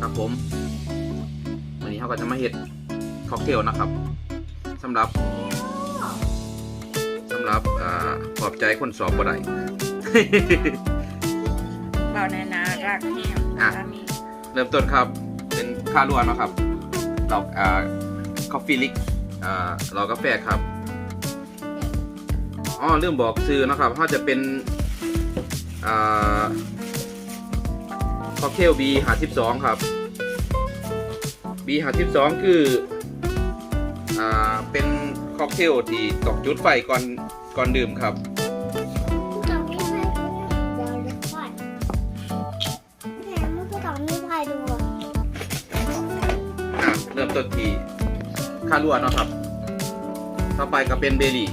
ครับผมวันนี้เขาก็จะมาเฮ็ดค็อกเทลนะครับสำหรับสำหรับอ่าปลอบใจคนสอบบ่ได้ เบานานารักแห้งอะสามีเริ่มต้นครับเป็นค่ารัวเนาะครับเราอ่าคอฟฟี่ลิกอ่าเรากาแฟครับอ๋อลืมบอกซื้อเนาะครับเขาจะเป็นอ่า ค็อกเทล B หาสิบสองครับ B หาสิบสองคือ อ่า เป็นค็อกเทลที่ตอกจุดไฟก่อนก่อนดื่มครับเดิมมันก็ตอนนี้พายดูอะอะเริ่มต้นที่ค่ารัวเนาะครับ ต่อไปก็เป็นเบลี่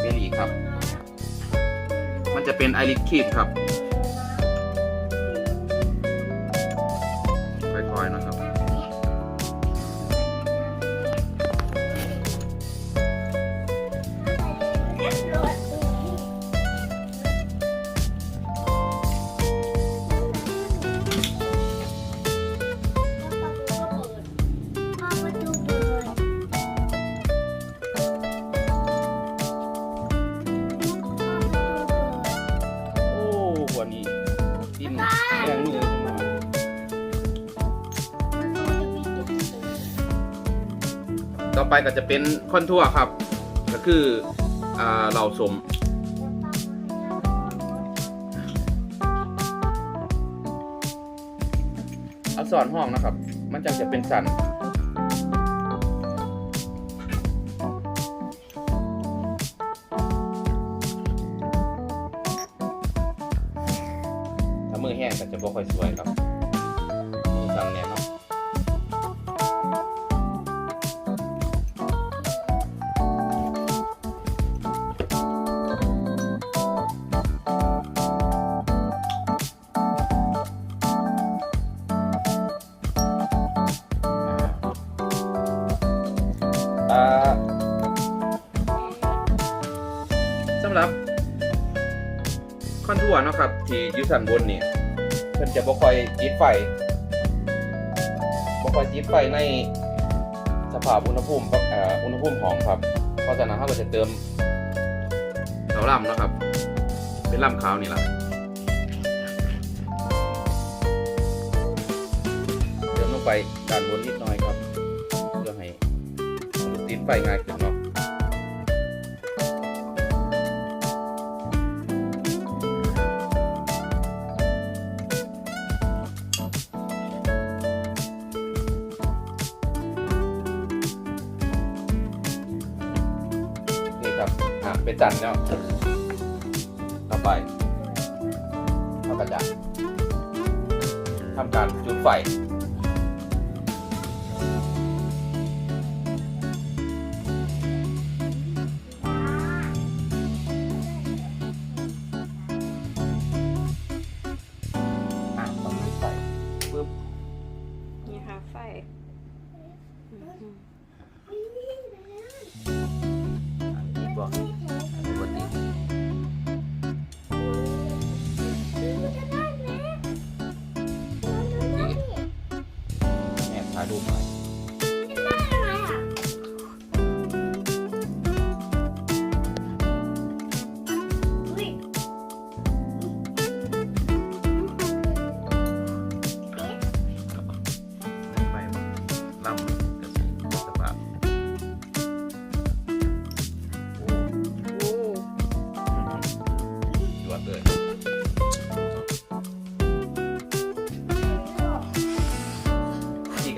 เบลี่ครับ มันจะเป็นไอริสคีดครับ ต่อไปก็จะเป็นคอนทัวร์ครับ ก็คืออเหล่าสมเอาสอนห้องนะครับ มันจังจะเป็นสันถ้ามือแห้งก็จะบ่ค่อยสวยครับำหรับคอนทัวร์นะครับ ที่อยูสันบนเนี่ยเพิ่นจะบ่ค่อยจิดไฟบ่ค่อยจิดไฟในสภาพอุณหภูมิอ่อุณหภูมิหองครับ เพราะฉะนั้นเราก็จะเติมเสาลำนะครับ เป็นลำขาวนี่แหละเติมลงไปด้านบนนิดหน่อยครับ เพื่อให้ติดไฟง่ายขึ้น ครับอะเป็นจันแล้วต่อไปเรากระดาษทำการจุดไฟ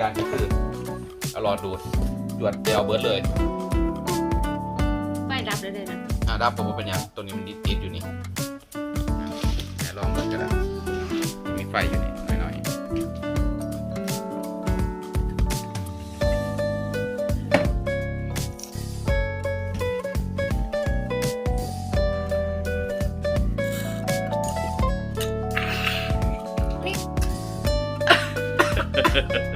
การก็คือเอาหอดูดวดเดียวเบิร์ดเลย ไม่รับเลยเลยนะอะรับผมว่าเป็นยังตัวนี้มันติดอยู่นี่อะลองดูก็ได้มีไฟอยู่นี่หน่อยๆ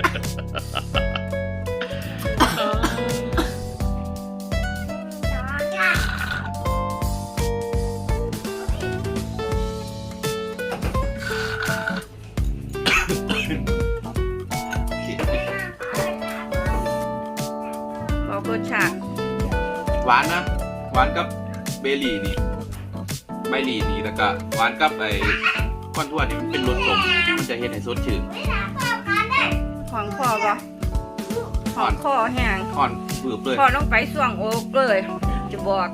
รสชาติหวานนะ หวานกับเบอร์รี่นี่ใบหรี่นี่แล้วก็หวานกับไอ้ก้อนทั่วนี่มันเป็นรสขมมันจะเฮ็ดให้สดชื่นของคอบ่ของคอแห้งอ่อนบืบเลยพอลงไปส่วงอกเลย จะบอก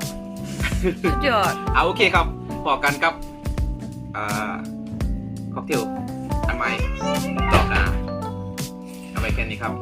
สุดยอดเอาโอเคครับพอกันกับอ่าค็อกเทลอันใหม่รอบหน้าเอาไปแค่นี้ครับ